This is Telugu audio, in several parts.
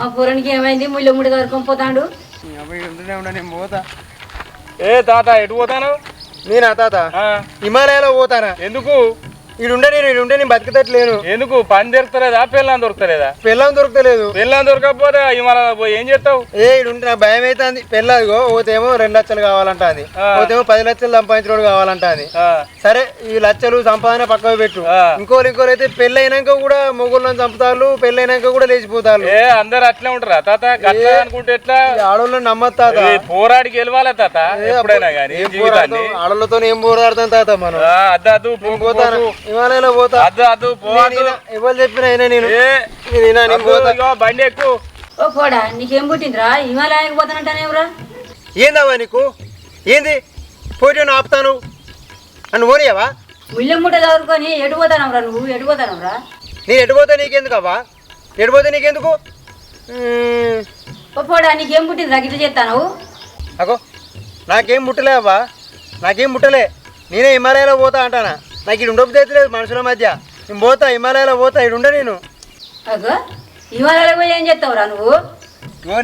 ఆ పూరానికి ఏమైంది? ముళ్ళ ముడి దొరకం పోతాడు. పోతా. ఏ తాత ఎటు పోతాను? నేనా తాత? ఆ, హిమాలయాలో పోతానా? ఎందుకు? ఈడుండే నేను ఈడుండే నేను బతికతట్లేను ఎందుకు? పని దొరుకుతలేదా? పిల్లని దొరుకుతలేదా? పెళ్ళం దొరకలేదు పిల్లని దొరకకపోతే హిమాలయ పోయి ఏం చేస్తావు? ఏ ఈడుంటే నాకు భయం అవుతుంది. పెళ్ళదిగో ఓతేమో రెండు లక్షలు కావాలంటుంది. ఓతేమో పది లక్షలు సంపాదించడం కావాలంటుంది. సరే ఈ లక్షలు సంపాదన పక్కకు పెట్టు. ఇంకోరు ఇంకోరు అయితే పెళ్ళి అయినాక కూడా మొగుళ్ళని చంపుతారు పెళ్ళి అయినాక కూడా లేచిపోతారు ఏ అందరు అట్లే ఉంటారా తాత? అనుకుంటే ఎట్లా? ఆడోళ్ళని ఈ పోరాడికి గెలవాలి తాత? ఎప్పుడైనా కానీ ఆడోళ్ళతో ఏం పోరాడతాం? తాత మనం? పోతాను. హిమాలయాలో పోతా. అద్దు అద్దు పోవద్దు. ఎవరు చెప్పిన అయినా నేను. పోతా. బండి ఎక్కువ ఓ పోడా నీకేం పుట్టిందిరా? హిమాలయానికి పోతానంటానేవరా ఏందవ్వా నీకు? ఏంది? పోటీ ఆపుతాను? నన్ను ఓనియవా? ముళ్ళ ముట్ట చదువుకొని ఎటు పోతానవరా నువ్వు? ఎటు పోతానవరా నేను ఎడిపోతే నీకెందుకు అవ్వా ఎడిపోతే నీకెందుకు. ఓ పోడా నీకేం పుట్టిందిరా? గిట్ల చేస్తాను అగో నాకేం ముట్టలే అవ్వా నాకేం ముట్టలే. నేనే హిమాలయాలో పోతా అంటానా? నాకు ఇది ఉండబుద్ధి లేదు మనుషుల మధ్య. నేను పోతా హిమాలయాలో పోతా ఇక్కడ ఉండ నేను. అగో హిమాలయాలకు పోయి ఏం చేస్తావురా నువ్వు?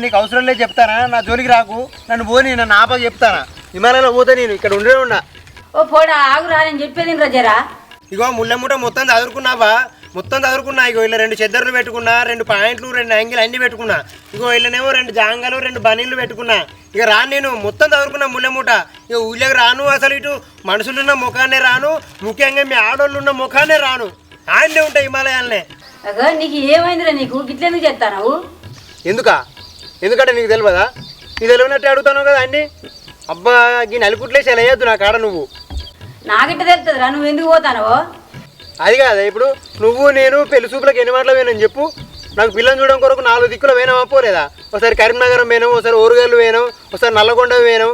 నీకు అవసరం లేదు చెప్తానా? నా జోలికి రాకు. నన్ను పోని నన్ను ఆపక చెప్తానా? హిమాలయాలో పోతా నేను ఇక్కడ ఉండే ఉన్నా. ఓ పోడా ఆగురా నేను చెప్పేది రా జరా? ఇగో ముళ్ళముట మొత్తం చదువుకున్నావా? మొత్తం చదువుకున్నా ఇగో ఇలా రెండు చెద్దర్లు పెట్టుకున్నా రెండు పాయింట్లు రెండు యాంగిల్ అన్ని పెట్టుకున్నా ఇగో ఇళ్ళనేమో రెండు జాంగాలు రెండు బనీళ్ళు పెట్టుకున్నా ఇక రాను నేను మొత్తం చదువుకున్నా ముళ్ళముట ఇక ఊళ్ళకి రాను అసలు ఇటు మనుషులున్న ముఖాన్నే రాను ముఖ్యంగా మీ ఆడోళ్ళు ఉన్న ముఖాన్నే రాను. ఆయన్నే ఉంటాయి హిమాలయాలనే అగో నీకు ఏమైందిరా నీకు? చేస్తావు ఎందుకా ఎందుకంటే నీకు తెలియదా నీకు తెలియనట్టు అడుగుతాను కదా అన్ని? అబ్బా ఈ నలుగుట్లేసి ఎలా నా కాడ నువ్వు. నాగిట్ట తెలుస్తుందిరా నువ్వు ఎందుకు పోతానవో? అది కాదా ఇప్పుడు నువ్వు నేను పెళ్ళి చూపులకు ఎన్ని మాటలు పోయినని చెప్పు. నాకు పిల్లని చూడడం కొరకు నాలుగు దిక్కులు పోయినావా? పోలేదా? ఒకసారి కరీంనగరం పోయినాం ఒకసారి ఓరుగల్లు పోయినాం ఒకసారి నల్లగొండ పోయినాం?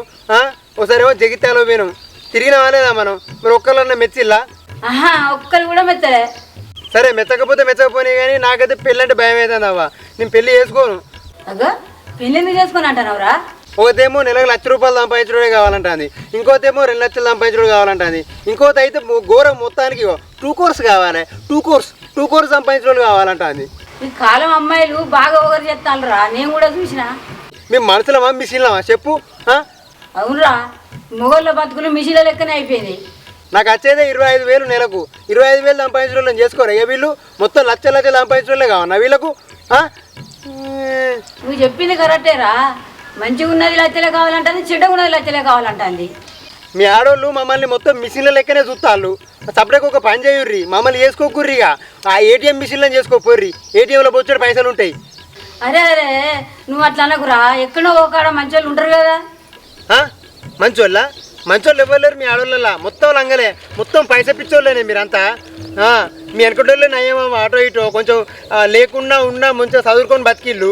ఒకసారి ఏమో జగిత్యాలో పోయినాం తిరిగినావా లేదా మనం? మరి ఒక్కళ్ళన్నా మెచ్చిల్లా? ఆహా ఒక్కరు కూడా మెత్తలే. సరే మెచ్చకపోతే మెచ్చకపోయినాయి కానీ నాకైతే పెళ్ళి అంటే భయం అవుతుంది అవ్వ నేను పెళ్ళి చేసుకోను. అగో పెళ్ళి ఎందుకు చేసుకొని అంటానవరా ఒకతేమో నెలకు లక్ష రూపాయలు సంపాదించడమే కావాలంటుంది. ఇంకోతేమో రెండు లక్షలు సంపాదించడం కావాలంటుంది. ఇంకోటి అయితే ఘోరం మొత్తానికి టూ కోర్స్ కావాలి. టూ కోర్స్ టూ కోర్స్ సంపాదించడం కావాలంటుంది. ఈ కాలం అమ్మాయిలు బాగా ఒకరు చేస్తానురా నేను కూడా చూసిన. మేము మనసులమా మిషన్లమా? చెప్పు? అవునురా మొగోళ్ళ బతుకులు మిషన్ల లెక్కనే అయిపోయింది. నాకు వచ్చేదే ఇరవై ఐదు వేలు నెలకు. ఇరవై ఐదు వేలు సంపాదించడం చేసుకోరా? ఏ వీళ్ళు? మొత్తం లక్ష లక్షలు సంపాదించడంలే కావన్నా వీళ్ళకు? నువ్వు చెప్పింది కరెక్టేరా మంచిగా ఉన్నది లచ్చలే కావాలంటుంది చెడ్డగా ఉన్నది లచ్చలే కావాలంటుంది. మీ ఆడోళ్ళు మమ్మల్ని మొత్తం మిషన్ల లెక్కనే చూస్తాళ్ళు సపరేట్గా ఒక పని చేయుర్రి మమ్మల్ని చేసుకోకుర్రిగా. ఆ ఏటీఎం మిషన్లను చేసుకోపోర్రి ఏటీఎంలో బొచ్చడు పైసలు ఉంటాయి. అరే అరే నువ్వు అట్లా అనకురా ఎక్కడో ఒక కాడ మంచి వాళ్ళు ఉంటారు కదా? మంచోళ్ళ? మంచోళ్ళు ఇవ్వలేరు మీ ఆడోళ్ళ మొత్తం లంగలే మొత్తం పైసా పిచ్చోళ్ళేనే మీరంతా. ఆ, మీ వెనకటోళ్ళే నయ్యేమో ఆటో ఇటో కొంచెం లేకుండా ఉన్నా మంచిగా చదువుకొని బతికిళ్ళు.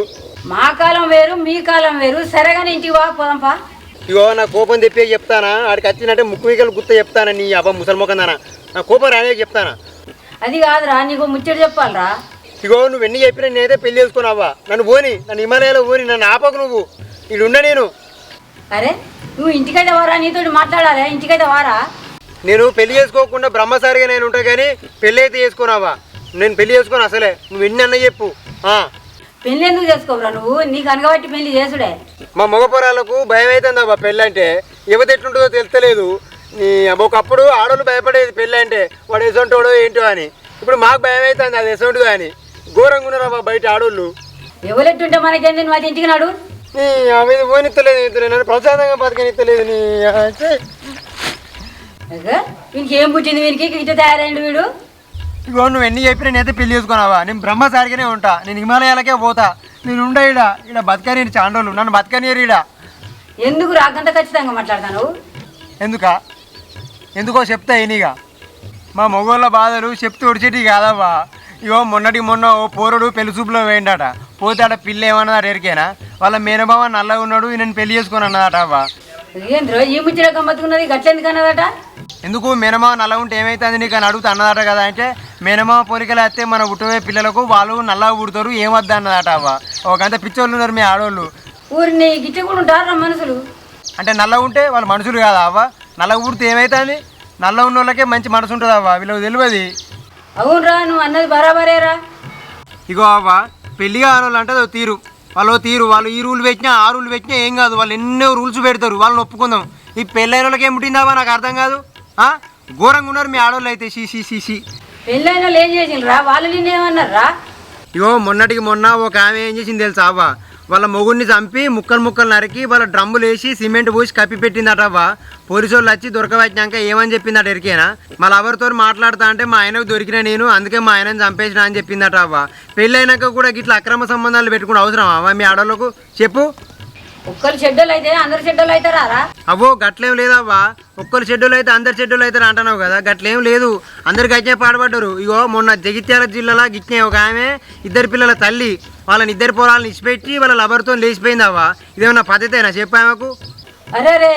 మా కాలం వేరు మీ కాలం వేరు. సరేగాని ఇంటికి వా పోదాంపా ఇగో నా కోపం తెప్పి చెప్తానా? ఆడికి వచ్చినట్టే ముక్కు వీకలు గుర్త చెప్తానా నీ అబ్బా ముసల్మొకందానా నా కోపం రానే చెప్తానా? అది కాదురా నీకు ముచ్చట చెప్పాలరా. ఇగో నువ్వు ఎన్ని చెప్పినా నేనైతే పెళ్ళి చేసుకున్నావా నన్ను పోని నన్ను హిమాలయాలో పోని నన్ను ఆపకు నువ్వు. ఇడుండ నేను. అరే నువ్వు ఇంటికైతే వారా? నీతోటి మాట్లాడాలి ఇంటికైతే వారా? నేను పెళ్ళి చేసుకోకుండా బ్రహ్మసారిగా నేను ఉంటా కానీ పెళ్ళి అయితే చేసుకున్నావా నేను పెళ్ళి చేసుకోను అసలే. నువ్వు ఎన్ని అన్న చెప్పు. ఆ. పెళ్ళి ఎందుకు చేసుకోవురా నువ్వు? నీకు అనగబట్టి పెళ్ళి చేసుడే. మా మగ పొరాలకు భయం అవుతుంది అబ్బా పెళ్ళి అంటే యువత ఎట్లుంటుందో తెలుస్తలేదు. నీ అబ్బా ఒకప్పుడు ఆడోళ్ళు భయపడేది పెళ్ళి అంటే వాడు ఎసొంటోడో ఏంటో అని. ఇప్పుడు మాకు భయం అవుతుంది అది ఎసొంటు అని? ఘోరంగా ఉన్నారు బయట ఆడోళ్ళు? ఎవరెట్టుంటే మనకేంది నువ్వు అది ఇంటికి నాడు? నీ ఇత్తలేదు నన్ను ప్రశాంతంగా బతకనిత్తలేదు నీ వీనికి ఏం పుట్టింది? వీనికి ఇటు తయారైండు వీడు. ఇగో నువ్వు ఎన్ని చెప్పినా నేనైతే పెళ్ళి చేసుకున్నావా? నేను బ్రహ్మసారిగానే ఉంటా. నేను హిమాలయాలకే పోతా. నేను ఉండ ఇడ ఇక్కడ బతకని చాండోళ్ళు నన్ను బతకనియరు ఇడ ఎందుకు రాకంత ఖచ్చితంగా మాట్లాడతాను. ఎందుక? ఎందుకో చెప్తా ఎనిగా మా మగోళ్ళ బాధలు చెప్తే ఉడిచేటి కాదవ్వా. ఇగో మొన్నటి మొన్న ఓ పోరుడు పెళ్ళి చూపులో వేయండట పోతే ఆడ పిల్ల ఏమన్నదట ఎరికేనా? వాళ్ళ మేనబావ నల్లగా ఉన్నాడు నేను పెళ్ళి చేసుకుని అన్నదట అవ్వ. ఏంద్రో ఈ ముచ్చట గమ్మత్తుకున్నది గట్లెందుకు అన్నదట? ఎందుకు మేనమావ నల్ల ఉంటే ఏమైతుంది నీకు అని అడుగుతా అన్నదట కదా అంటే మేనమావ పోరికలు వస్తే మన పుట్టబోయే పిల్లలకు వాళ్ళు నల్లగా పుడతారు ఏమద్దా అన్నదట అవ్వ. ఒక అంత పిచ్చోళ్ళు ఉన్నారు మీ ఆడోళ్ళు. ఊరిని గిట్ట కూడా ఉంటారు మనుషులు. అంటే నల్ల ఉంటే వాళ్ళు మనుషులు కాదా అవ్వ? నల్లగా పుడితే ఏమవుతుంది నల్ల ఉన్న వాళ్ళకే మంచి మనసు ఉంటుంది అవ్వ వీళ్ళకి తెలియదు. అవునరా నువ్వు అన్నది బరాబరేరా. ఇగో అవ్వ పెళ్ళి కానోళ్ళు అంటే తీరు. వాళ్ళు తీరు వాళ్ళు ఈ రూల్ పెట్టినా ఆ రూల్ పెట్టినా ఏం కాదు వాళ్ళు ఎన్నో రూల్స్ పెడతారు వాళ్ళని ఒప్పుకుందాం. ఈ పెళ్ళైన వాళ్ళకి ఏం పుట్టిందావా నాకు అర్థం కాదు? ఘోరంగా ఉన్నారు మీ ఆడవాళ్ళు అయితే. షీ పెళ్ళైన వాళ్ళు ఏం చేసిండ్రా? వాళ్ళు నిన్నేమన్నారా ఇగో మొన్నటికి మొన్న ఒక ఆమె ఏం చేసింది తెలుసా అవ్వ? వాళ్ళ మొగుడిని చంపి ముక్కలు ముక్కలు నరికి వాళ్ళ డ్రమ్ములు వేసి సిమెంట్ పోసి కప్పి పెట్టిందట అవ్వ. పోలీసు వాళ్ళు వచ్చి దొరకవచ్చాక ఏమని చెప్పిందట ఎరికేనా? మళ్ళీ ఎవరితో మాట్లాడుతా అంటే మా ఆయనకు దొరికిన నేను అందుకే మా ఆయనని చంపేసిన అని చెప్పిందట అవ్వ. పెళ్ళైనాక కూడా గిట్ల అక్రమ సంబంధాలు పెట్టుకుని అవసరం అవ్వ మీ ఆడవాళ్ళకు చెప్పు. ఒక్కరు చెడ్డలు అయితే అందరు చెడ్డలు అవుతారా రా అవ్వో గట్లేం లేదవ్వా. ఒక్కరు షెడ్యూల్ అయితే అందరు షెడ్యూల్ అయితే అంటున్నావు కదా. గట్లేం లేదు. అందరికి అయితే పాడబడ్డారు ఇగో మొన్న జగిత్యాల జిల్లాలో గిట్నే ఒక ఆమె ఇద్దరు పిల్లల తల్లి వాళ్ళని ఇద్దరు పొలాలను ఇచ్చిపెట్టి వాళ్ళ లవర్తో లేచిపోయింది అవ్వా ఇదేమన్నా పద్ధతేనా? చెప్పామకు అరే రే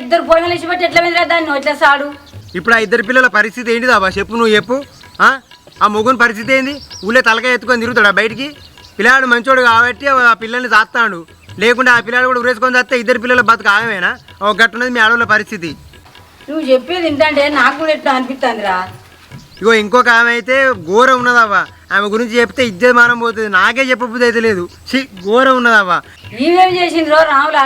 ఇద్దరు పొలం ఇచ్చిపెట్టి ఎట్లా మీద దాన్ని ఎట్లా సాడు? ఇప్పుడు ఆ ఇద్దరు పిల్లల పరిస్థితి ఏంటిది అవ్వా చెప్పు నువ్వు చెప్పు. ఆ? ఆ మొగుని పరిస్థితి ఏంది? ఊళ్ళో తలకాయ ఎత్తుకొని తిరుగుతాడా బయటికి? పిల్లాడు మంచోడు కాబట్టి ఆ పిల్లల్ని చాస్తాడు లేకుంటే ఆ పిల్లాడు కూడా ఉరేసుకొని చేస్తే ఇద్దరు పిల్లల బతుకు ఆగమేనా? ఒక గట్టున్నది మీ ఆడవాళ్ళ పరిస్థితి. నువ్వు చెప్పేది ఏంటంటే నాకు కూడా ఎట్లా అనిపిస్తుంది రా ఇగో ఇంకొక ఆమె అయితే ఘోరం ఉన్నదవ్వా. ఆమె గురించి చెప్తే ఇజ్జత్ మానం పోతుంది. నాకే చెప్పబుద్ధి అయితే లేదు. ఛీ ఘోరం ఉన్నదవ్వా. నీవేం చేసిండ్రో రాములా?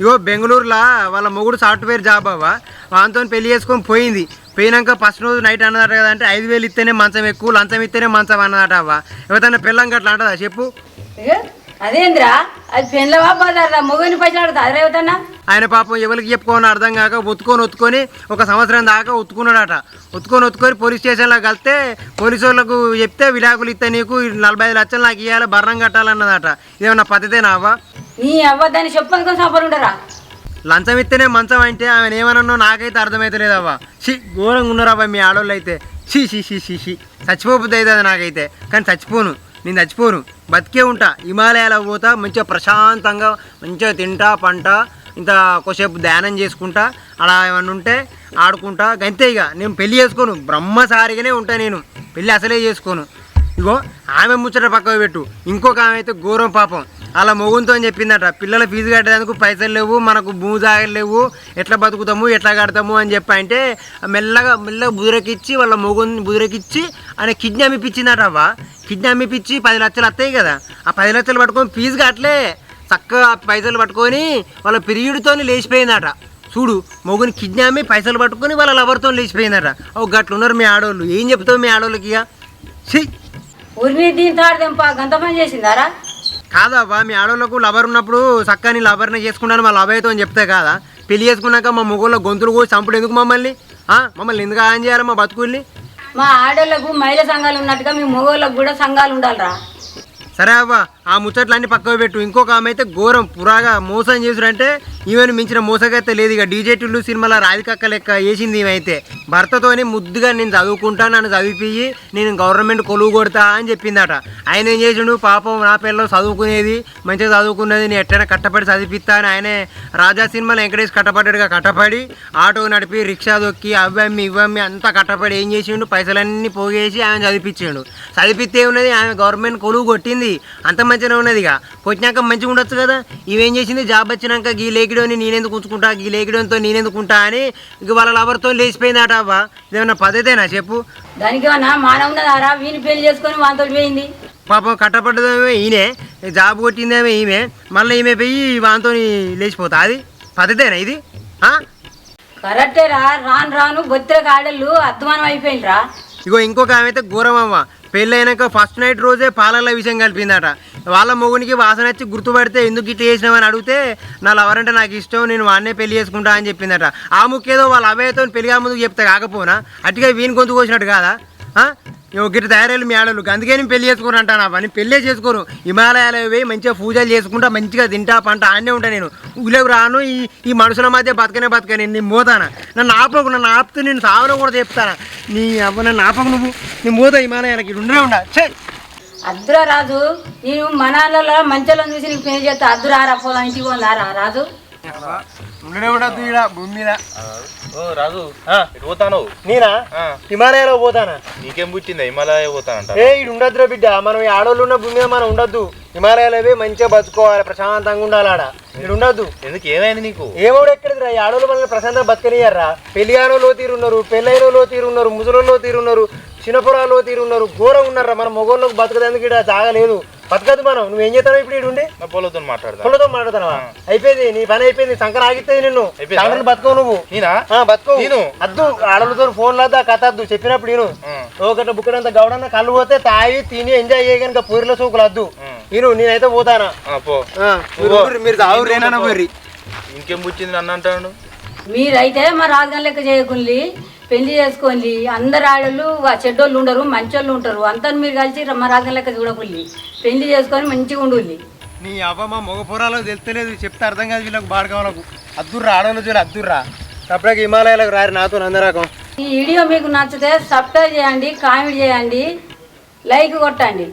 ఇగో బెంగళూరులో వాళ్ళ మొగుడు సాఫ్ట్వేర్ జాబ్ అవ్వా. వాళ్ళతో పెళ్ళి చేసుకొని పోయింది. పోయినాక ఫస్ట్ రోజు నైట్ అన్నదట కదా అంటే ఐదు వేలు ఇస్తేనే మంచం ఎక్కువ లంచం ఇస్తేనే మంచం అన్నదట అవ్వ. ఎవరైనా పిల్లం గట్లా అంటదా? చెప్పు? అదేంద్రా? అది బజార్దా మొగని అదే ఆయన పాపం ఎవరికి చెప్పుకోని అర్థం కాక ఒత్తుకొని ఒత్తుకొని ఒక సంవత్సరం దాకా ఒత్తుకున్నాడట. ఒత్తుకొని ఒత్తుకొని పోలీస్ స్టేషన్లో కలితే పోలీసు వాళ్ళకు చెప్తే విడాకులు ఇస్తే నీకు నలభై ఐదు లక్షలు నాకు ఇవ్వాలి బర్రం కట్టాలన్నదట. ఇదేమన్నా పద్ధతేనా అవ్వ నీ అవ్వ దాన్ని ఉండరా? లంచం ఇస్తేనే మంచం అంటే ఆమె ఏమనన్నో నాకైతే అర్థమైతలేదు అవ్వ షీ ఘోరంగా ఉన్నారవ్వ మీ ఆడోళ్ళు అయితే షీ షీ షీ షీ షీ చచ్చిపోబుద్ది అవుతుంది నాకైతే. కానీ చచ్చిపోను. నేను చచ్చిపోను. బతికే ఉంటా. హిమాలయాలకు పోతా మంచిగా ప్రశాంతంగా మంచిగా తింటా పంట ఇంత కొసేపు ధ్యానం చేసుకుంటా అలా ఏమన్నా ఉంటే ఆడుకుంటా. గంతే ఇక. నేను పెళ్ళి చేసుకోను. బ్రహ్మసారిగానే ఉంటా నేను. పెళ్ళి అసలే చేసుకోను. ఇగో ఆమె ముచ్చట పక్కకు పెట్టు. ఇంకొక ఆమె అయితే ఘోరం పాపం. అలా మొగుంతో అని చెప్పిందట. పిల్లల ఫీజు కట్టేందుకు పైసలు లేవు మనకు భూమి జాగలు లేవు ఎట్లా బతుకుతాము ఎట్లా కడతాము అని చెప్పి అంటే మెల్లగా మెల్లగా బుదురకిచ్చి వాళ్ళ మొగుని బుదురకిచ్చి ఆయన కిడ్నీ అమ్మిపించిందట అవ్వ. కిడ్నీ అమ్మిపించి పది లక్షలు వస్తాయి కదా. ఆ పది లక్షలు పట్టుకొని ఫీజు కట్టలే. చక్కగా పైసలు పట్టుకొని వాళ్ళ పిరియుడితో లేచిపోయిందట. చూడు మొగుని అమ్మి పైసలు పట్టుకొని వాళ్ళ లవర్తో లేచిపోయిందట. ఓ గట్లున్నారు మీ ఆడవాళ్ళు ఏం చెప్తావు మీ ఆడవాళ్ళకి ఇక? ఊరి మీద దీని తాడదెంప గంత పని చేసిందారా? కాదవ్వా మీ ఆడవాళ్ళకు లవర్ ఉన్నప్పుడు చక్కని లవర్ని చేసుకున్నాను మా లవ్ అయితే అని చెప్తే కాదా? పెళ్ళి చేసుకున్నాక మా మొగోళ్ళ గొంతులు కూడా చంపుడు ఎందుకు మమ్మల్ని? మమ్మల్ని ఎందుకు ఆన్ చేయాలి మా బతుకుల్ని? మా ఆడోళ్ళకు మహిళా సంఘాలు ఉన్నట్టుగా మీ మగవాళ్ళకు కూడా సంఘాలు ఉండాలిరా. సరే అవ్వ ఆ ముచ్చట్లన్నీ పక్కకు పెట్టు. ఇంకొక ఆమె అయితే ఘోరం పురాగా మోసం చేసుడంటే ఈమెను మించిన మోసగైతే లేదు ఇక. డీజే టిల్లు సినిమాలో రాధికక్క లెక్క వేసింది ఈమె భర్తతోని ముద్దుగా నేను చదువుకుంటా నన్ను చదివిపోయి నేను గవర్నమెంట్ కొలువు కొడతా అని చెప్పిందట. ఆయన ఏం చేసిండు? పాపం నా పిల్లలు చదువుకునేది మంచిగా చదువుకునేది నేను ఎట్టైనా కట్టపడి చదివిపిస్తా అని ఆయనే రాజా సినిమాలో వెంకటేష్ కట్టపడ్డాడుగా కట్టపడి ఆటో నడిపి రిక్షా దొక్కి అవ్వమ్మి ఇవ్వమ్మి అంతా కట్టపడి ఏం చేసిండు? పైసలన్నీ పోగేసి ఆమె చదివిపించిండు చదివిస్తే ఉన్నది ఆమె గవర్నమెంట్ కొలువు కొట్టింది. అంత మంచిగా ఉన్నది ఇక. కొట్టినాక మంచిగా ఉండొచ్చు కదా ఇవేం చేసింది? జాబ్ వచ్చినాక గీ లేకిడోని నేనెందుకు ఉంచుకుంటా? గీ లేకిడోనితో నేనెందుకు ఉంటా అని ఇక వాళ్ళ లవర్తో లేచిపోయిందట అవ్వ. ఇదేమన్నా పద్ధతేనా చెప్పు? దానికి ఏమన్నా మానవ ఉన్నదారా? వీని పెళ్ళి చేసుకొని వాంతో పోయింది. పాపం కట్టపడ్డదేమో ఈయనే. జాబ్ కొట్టిందేమో ఈమె. మళ్ళీ ఈమె పోయి వాంతో లేచిపోతా. అది పద్ధతేనా ఇది? ఆ? కరెక్టేరా రాను రాను బొత్తిరకు ఆడళ్ళు అధ్వానం అయిపోయిండ్రా ఇగో ఇంకొక ఆమె అయితే ఘోరమమ్మ పెళ్ళైనాక ఫస్ట్ నైట్ రోజే పాలల్ల విషయం కలిపిందట. వాళ్ళ మొగునికి వాసన వచ్చి గుర్తుపడితే ఎందుకు ఇట్లా చేసినామని అడిగితే నా లవరంటే నాకు ఇష్టం నేను వాడినే పెళ్ళి చేసుకుంటా అని చెప్పిందట. ఆ ముక్కేదో వాళ్ళ అబ్బాయితో పెళ్ళిగా ముందుకు చెప్తే కాకపోనా? అట్టుగా వీని గొంతు కోసినట్టు కాదా? ఒకటి ఇగో తయారయ్యారు మీ ఆడలు అందుకే నేను పెళ్ళి చేసుకుని అంటాను? అవన్నీ పెళ్ళే చేసుకోను. హిమాలయాలు పోయి మంచిగా పూజలు చేసుకుంటా మంచిగా తింటా పంట ఆడనే ఉంటా నేను. ఊళ్ళోకి రాను ఈ ఈ మనుషుల మధ్య బతకనే బతకనే నేను మోతానా నన్ను ఆపకుండా నన్ను ఆపుతూ నేను సావన కూడా చెప్తానా? నీ అవ్వ నన్ను ఆపకు నువ్వు. నీ మోత హిమాలయాలకి ఇక్కడ ఉండనే ఉండా. ఛే! అద్దురా రాజు నేను మనాలలో మంచంలో చూసి నీకు పెళ్ళి చేస్తా. అద్దురా రా పోదాం ఇంటికి పోదారా రాజు? ఉండనే ఉండద్దు ఈడ భూమి మీద. ఓ రాజు ఎటు పోతాను నేనా? హిమాలయాలో పోతానా? నీకేం పుట్టిందా? హిమాలయ పోతానంట ఏ ఇడు ఉండద్దురా బిడ్డ. మనం ఈ ఆడోళ్ళు ఉన్న భూమి మీద మనం ఉండద్దు. హిమాలయాలో పోయి మంచిగా బతుకోవాలి ప్రశాంతంగా ఉండాలి ఆడ ఇక్కడ ఉండద్దు. ఎందుకు? ఏమైంది నీకు? ఏమోడు ఎక్కడికి రా ఈ ఆడోళ్ళు మనల్ని ప్రశాంతంగా బతకనియారా పెళ్ళిగానోలో తీరున్నారు పెళ్ళైనలో తీరున్నారు ముసలోళ్ళు తీరున్నారు చిన్నపురాలో తీరున్నారు ఘోరం ఉన్నారా మన మొగోళ్ళకి బతకడానికి ఇక్కడ జాగలేదు? బతకదు మనం. నువ్వు ఏం చేస్తావు ఇప్పుడు ఉండి. నా పొలతో మాట్లాడతా పుల్లతో మాట్లాడుతున్నావా అయిపోయింది నీ పని అయిపోయింది. సంకర ఆగితే నిన్ను? సంకరను బతుకవు నువ్వు. నేనా? ఆ, బతుకో నేను? అద్దు ఆడలతో ఫోన్ లేదా కథ అద్దు చెప్పినప్పుడు నేను. ఒకటి బుక్కడంత గౌడన్న కళ్ళు పోతే తాగి తిని ఎంజాయ్ చేయగనుక పూరిలో సూకులు అద్దు. నేను నేనైతే పోతానా? ఆ, పో. ఆ, మీరు రేనా ఇంకేం పుచ్చింది నన్ను అంటాడు? మీరైతే మా రాజుగారి లెక్క చేయకుండా పెళ్ళి చేసుకోండి. అందరు ఆడళ్ళు చెడ్డోళ్ళు ఉండరు మంచోళ్ళు ఉంటారు. అంతా మీరు కలిసి రాజుగారి లెక్క చూడకుండా పెళ్ళి చేసుకొని మంచిగా ఉండుల్లి నీ అవ్వ మా మగ పొరాలో తెలుస్తలేదు చెప్తే అర్థం కాదు వీళ్ళకి బాడకాలకు అద్దుర్రా ఆడవాళ్ళు చూడు అద్దుర్రా. అప్పుడే హిమాలయాలకు రారు నాతో అందరాకం ఈ వీడియో మీకు నచ్చితే సబ్స్క్రైబ్ చేయండి కామెంట్ చేయండి లైక్ కొట్టండి.